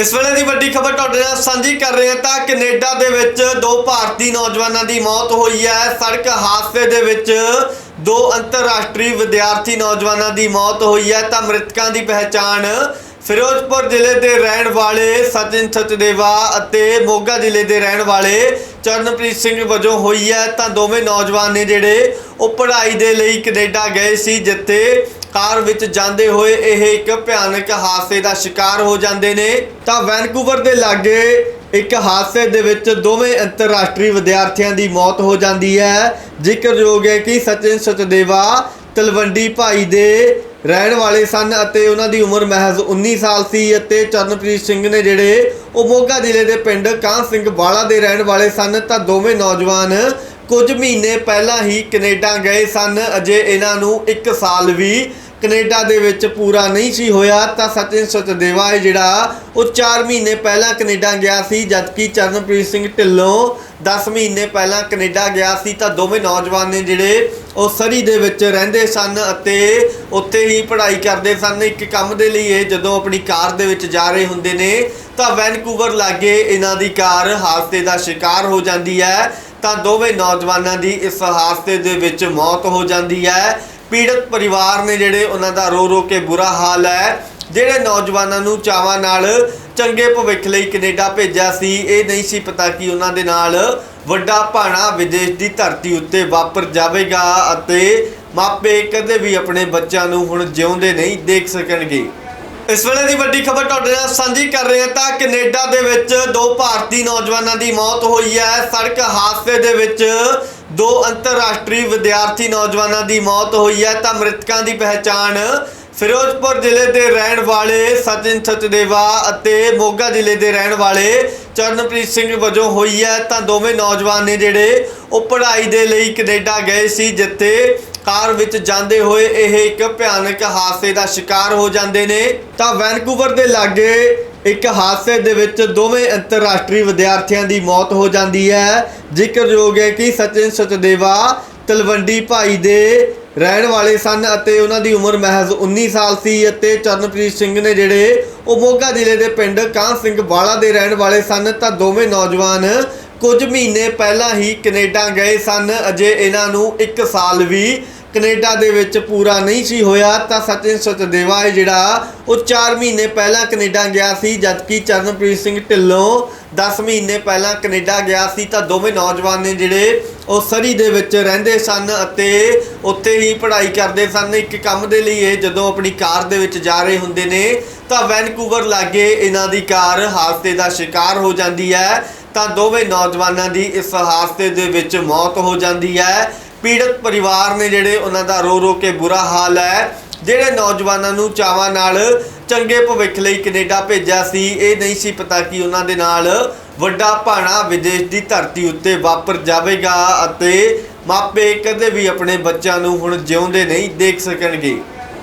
ਇਸ ਵੇਲੇ ਦੀ ਵੱਡੀ ਖਬਰ ਤੁਹਾਡੇ ਨਾਲ ਸਾਂਝੀ ਕਰ ਰਹੇ ਹਾਂ ਤਾਂ ਕੈਨੇਡਾ ਦੇ ਵਿੱਚ ਦੋ ਭਾਰਤੀ ਨੌਜਵਾਨਾਂ ਦੀ ਮੌਤ ਹੋਈ ਹੈ। ਸੜਕ ਹਾਦਸੇ ਦੇ ਵਿੱਚ ਦੋ ਅੰਤਰਰਾਸ਼ਟਰੀ ਵਿਦਿਆਰਥੀ ਨੌਜਵਾਨਾਂ ਦੀ ਮੌਤ ਹੋਈ ਹੈ ਤਾਂ ਮ੍ਰਿਤਕਾਂ ਦੀ ਪਹਿਚਾਣ ਫਿਰੋਜ਼ਪੁਰ ਜ਼ਿਲ੍ਹੇ ਦੇ ਰਹਿਣ ਵਾਲੇ ਸਚਿਨ ਸਚਦੇਵਾ ਅਤੇ ਮੋਗਾ ਜ਼ਿਲ੍ਹੇ ਦੇ ਰਹਿਣ ਵਾਲੇ ਚਰਨਪ੍ਰੀਤ ਸਿੰਘ ਵਜੋਂ ਹੋਈ ਹੈ। ਤਾਂ ਦੋਵੇਂ ਨੌਜਵਾਨ ਨੇ ਜਿਹੜੇ ਉਹ ਪੜ੍ਹਾਈ ਦੇ ਲਈ ਕੈਨੇਡਾ ਗਏ ਸੀ, ਜਿੱਥੇ ਕਾਰ ਵਿੱਚ ਜਾਂਦੇ ਹੋਏ ਇਹ ਇੱਕ ਭਿਆਨਕ ਹਾਦਸੇ ਦਾ ਸ਼ਿਕਾਰ ਹੋ ਜਾਂਦੇ ਨੇ, ਤਾਂ ਵੈਨਕੂਵਰ ਦੇ ਲਾਗੇ ਇੱਕ ਹਾਦਸੇ ਦੇ ਵਿੱਚ ਦੋਵੇਂ ਅੰਤਰਰਾਸ਼ਟਰੀ ਵਿਦਿਆਰਥੀਆਂ ਦੀ ਮੌਤ ਹੋ ਜਾਂਦੀ ਹੈ। ਜ਼ਿਕਰਯੋਗ ਹੈ ਕਿ ਸਚਿਨ ਸਚਦੇਵਾ ਤਲਵੰਡੀ ਭਾਈ ਦੇ ਰਹਿਣ ਵਾਲੇ ਸਨ ਅਤੇ ਉਹਨਾਂ ਦੀ ਉਮਰ ਮਹਿਜ਼ 19 ਸਾਲ ਸੀ ਅਤੇ ਚਰਨਪ੍ਰੀਤ ਸਿੰਘ ਨੇ ਜਿਹੜੇ ਉਹ ਮੋਗਾ ਜ਼ਿਲ੍ਹੇ ਦੇ ਪਿੰਡ ਕਾਂ ਸਿੰਘ ਵਾਲਾ ਦੇ ਰਹਿਣ ਵਾਲੇ ਸਨ, ਤਾਂ ਦੋਵੇਂ ਨੌਜਵਾਨ ਕੁਝ ਮਹੀਨੇ ਪਹਿਲਾਂ ਹੀ ਕੈਨੇਡਾ ਗਏ ਸਨ। ਅਜੇ ਇਹਨਾਂ ਨੂੰ 1 ਸਾਲ ਵੀ ਕੈਨੇਡਾ ਦੇ ਵਿੱਚ ਪੂਰਾ ਨਹੀਂ ਸੀ ਹੋਇਆ। ਤਾਂ ਸਚਿਨ ਸਚਦੇਵਾ ਹੈ ਜਿਹੜਾ, ਉਹ 4 ਮਹੀਨੇ ਪਹਿਲਾਂ ਕੈਨੇਡਾ ਗਿਆ ਸੀ, ਜਦਕਿ ਚਰਨਪ੍ਰੀਤ ਸਿੰਘ ਢਿੱਲੋਂ 10 ਮਹੀਨੇ ਪਹਿਲਾਂ ਕੈਨੇਡਾ ਗਿਆ ਸੀ। ਤਾਂ ਦੋਵੇਂ ਨੌਜਵਾਨ ਨੇ ਜਿਹੜੇ, ਉਹ ਸਰੀ ਦੇ ਵਿੱਚ ਰਹਿੰਦੇ ਸਨ ਅਤੇ ਉੱਥੇ ਹੀ ਪੜ੍ਹਾਈ ਕਰਦੇ ਸਨ। ਇੱਕ ਕੰਮ ਦੇ ਲਈ ਇਹ ਜਦੋਂ ਆਪਣੀ ਕਾਰ ਦੇ ਵਿੱਚ ਜਾ ਰਹੇ ਹੁੰਦੇ ਨੇ, ਤਾਂ ਵੈਨਕੂਵਰ ਲਾਗੇ ਇਹਨਾਂ ਦੀ ਕਾਰ ਹਾਦਸੇ ਦਾ ਸ਼ਿਕਾਰ ਹੋ ਜਾਂਦੀ ਹੈ। ਤਾਂ ਦੋਵੇਂ ਨੌਜਵਾਨਾਂ ਦੀ ਇਸ ਹਾਦਸੇ ਦੇ ਵਿੱਚ ਮੌਤ ਹੋ ਜਾਂਦੀ ਹੈ। ਪੀੜਤ ਪਰਿਵਾਰ ਨੇ ਜਿਹੜੇ ਉਹਨਾਂ ਦਾ ਰੋ ਰੋ ਕੇ ਬੁਰਾ ਹਾਲ ਹੈ, ਜਿਹੜੇ ਨੌਜਵਾਨਾਂ ਨੂੰ ਚਾਵਾਂ ਨਾਲ ਚੰਗੇ ਭਵਿੱਖ ਲਈ ਕੈਨੇਡਾ ਭੇਜਿਆ ਸੀ, ਇਹ ਨਹੀਂ ਸੀ ਪਤਾ ਕਿ ਉਹਨਾਂ ਦੇ ਨਾਲ ਵੱਡਾ ਭਾਣਾ ਵਿਦੇਸ਼ ਦੀ ਧਰਤੀ ਉੱਤੇ ਵਾਪਰ ਜਾਵੇਗਾ ਅਤੇ ਮਾਪੇ ਕਦੇ ਵੀ ਆਪਣੇ ਬੱਚਿਆਂ ਨੂੰ ਹੁਣ ਜਿਉਂਦੇ ਨਹੀਂ ਦੇਖ ਸਕਣਗੇ। ਇਸ ਵੇਲੇ ਦੀ ਵੱਡੀ ਖਬਰ ਤੁਹਾਡੇ ਨਾਲ ਸਾਂਝੀ ਕਰ ਰਹੇ ਹਾਂ ਤਾਂ ਕੈਨੇਡਾ ਦੇ ਵਿੱਚ ਦੋ ਭਾਰਤੀ ਨੌਜਵਾਨਾਂ ਦੀ ਮੌਤ ਹੋਈ ਹੈ। ਸੜਕ ਹਾਦਸੇ ਦੇ ਵਿੱਚ ਦੋ ਅੰਤਰਰਾਸ਼ਟਰੀ ਵਿਦਿਆਰਥੀ ਨੌਜਵਾਨਾਂ ਦੀ ਮੌਤ ਹੋਈ ਹੈ ਤਾਂ ਮ੍ਰਿਤਕਾਂ ਦੀ ਪਹਿਚਾਣ ਫਿਰੋਜ਼ਪੁਰ ਜ਼ਿਲ੍ਹੇ ਦੇ ਰਹਿਣ ਵਾਲੇ ਸਚਿਨ ਸਚਦੇਵਾ ਅਤੇ ਮੋਗਾ ਜ਼ਿਲ੍ਹੇ ਦੇ ਰਹਿਣ ਵਾਲੇ ਚਰਨਪ੍ਰੀਤ ਸਿੰਘ ਵਜੋਂ ਹੋਈ ਹੈ। ਤਾਂ ਦੋਵੇਂ ਨੌਜਵਾਨ ਨੇ ਜਿਹੜੇ ਉਹ ਪੜ੍ਹਾਈ ਦੇ ਲਈ ਕੈਨੇਡਾ ਗਏ ਸੀ, ਜਿੱਥੇ ਕਾਰ ਵਿੱਚ ਜਾਂਦੇ ਹੋਏ ਇਹ ਇੱਕ ਭਿਆਨਕ ਹਾਦਸੇ ਦਾ ਸ਼ਿਕਾਰ ਹੋ ਜਾਂਦੇ ਨੇ, ਤਾਂ ਵੈਨਕੂਵਰ ਦੇ ਲਾਗੇ ਇੱਕ ਹਾਦਸੇ ਦੇ ਵਿੱਚ ਦੋਵੇਂ ਅੰਤਰਰਾਸ਼ਟਰੀ ਵਿਦਿਆਰਥੀਆਂ ਦੀ ਮੌਤ ਹੋ ਜਾਂਦੀ ਹੈ। ਜ਼ਿਕਰਯੋਗ ਹੈ ਕਿ ਸਚਿਨ ਸਚਦੇਵਾ ਤਲਵੰਡੀ ਭਾਈ ਦੇ ਰਹਿਣ ਵਾਲੇ ਸਨ ਅਤੇ ਉਹਨਾਂ ਦੀ ਉਮਰ ਮਹਿਜ਼ 19 ਸਾਲ ਸੀ ਅਤੇ ਚਰਨਪ੍ਰੀਤ ਸਿੰਘ ਨੇ ਜਿਹੜੇ ਉਹ ਮੋਗਾ ਜ਼ਿਲ੍ਹੇ ਦੇ ਪਿੰਡ ਕਾਂ ਸਿੰਘ ਵਾਲਾ ਦੇ ਰਹਿਣ ਵਾਲੇ ਸਨ, ਤਾਂ ਦੋਵੇਂ ਨੌਜਵਾਨ ਕੁਝ ਮਹੀਨੇ ਪਹਿਲਾਂ ਹੀ ਕੈਨੇਡਾ ਗਏ ਸਨ। ਅਜੇ ਇਹਨਾਂ ਨੂੰ 1 ਸਾਲ ਵੀ ਕੈਨੇਡਾ ਦੇ ਵਿੱਚ ਪੂਰਾ ਨਹੀਂ ਸੀ ਹੋਇਆ। ਤਾਂ ਸਚਿਨ ਸਚਦੇਵਾ ਹੈ ਜਿਹੜਾ ਉਹ 4 ਮਹੀਨੇ ਪਹਿਲਾਂ ਕੈਨੇਡਾ ਗਿਆ ਸੀ, ਜਦਕਿ ਚਰਨਪ੍ਰੀਤ ਸਿੰਘ ਢਿੱਲੋਂ 10 ਮਹੀਨੇ ਪਹਿਲਾਂ ਕੈਨੇਡਾ ਗਿਆ ਸੀ। ਤਾਂ ਦੋਵੇਂ ਨੌਜਵਾਨ ਨੇ ਜਿਹੜੇ ਉਹ ਸਰੀ ਦੇ ਵਿੱਚ ਰਹਿੰਦੇ ਸਨ ਅਤੇ ਉੱਥੇ ਹੀ ਪੜ੍ਹਾਈ ਕਰਦੇ ਸਨ। ਇੱਕ ਕੰਮ ਦੇ ਲਈ ਇਹ ਜਦੋਂ ਆਪਣੀ ਕਾਰ ਦੇ ਵਿੱਚ ਜਾ ਰਹੇ ਹੁੰਦੇ ਨੇ, ਤਾਂ ਵੈਨਕੂਵਰ ਲਾਗੇ ਇਹਨਾਂ ਦੀ ਕਾਰ ਹਾਦਸੇ ਦਾ ਸ਼ਿਕਾਰ ਹੋ ਜਾਂਦੀ ਹੈ। ਤਾਂ ਦੋਵੇਂ ਨੌਜਵਾਨਾਂ ਦੀ ਇਸ ਹਾਦਸੇ ਦੇ ਵਿੱਚ ਮੌਤ ਹੋ ਜਾਂਦੀ ਹੈ। ਪੀੜਤ ਪਰਿਵਾਰ ਨੇ ਜਿਹੜੇ ਉਹਨਾਂ ਦਾ ਰੋ ਰੋ ਕੇ ਬੁਰਾ ਹਾਲ ਹੈ, ਜਿਹੜੇ ਨੌਜਵਾਨਾਂ ਨੂੰ ਚਾਵਾਂ ਨਾਲ ਚੰਗੇ ਭਵਿੱਖ ਲਈ ਕੈਨੇਡਾ ਭੇਜਿਆ ਸੀ, ਇਹ ਨਹੀਂ ਸੀ ਪਤਾ ਕਿ ਉਹਨਾਂ ਦੇ ਨਾਲ ਵੱਡਾ ਭਾਣਾ ਵਿਦੇਸ਼ ਦੀ ਧਰਤੀ ਉੱਤੇ ਵਾਪਰ ਜਾਵੇਗਾ ਅਤੇ ਮਾਪੇ ਕਦੇ ਵੀ ਆਪਣੇ ਬੱਚਿਆਂ ਨੂੰ ਹੁਣ ਜਿਉਂਦੇ ਨਹੀਂ ਦੇਖ ਸਕਣਗੇ।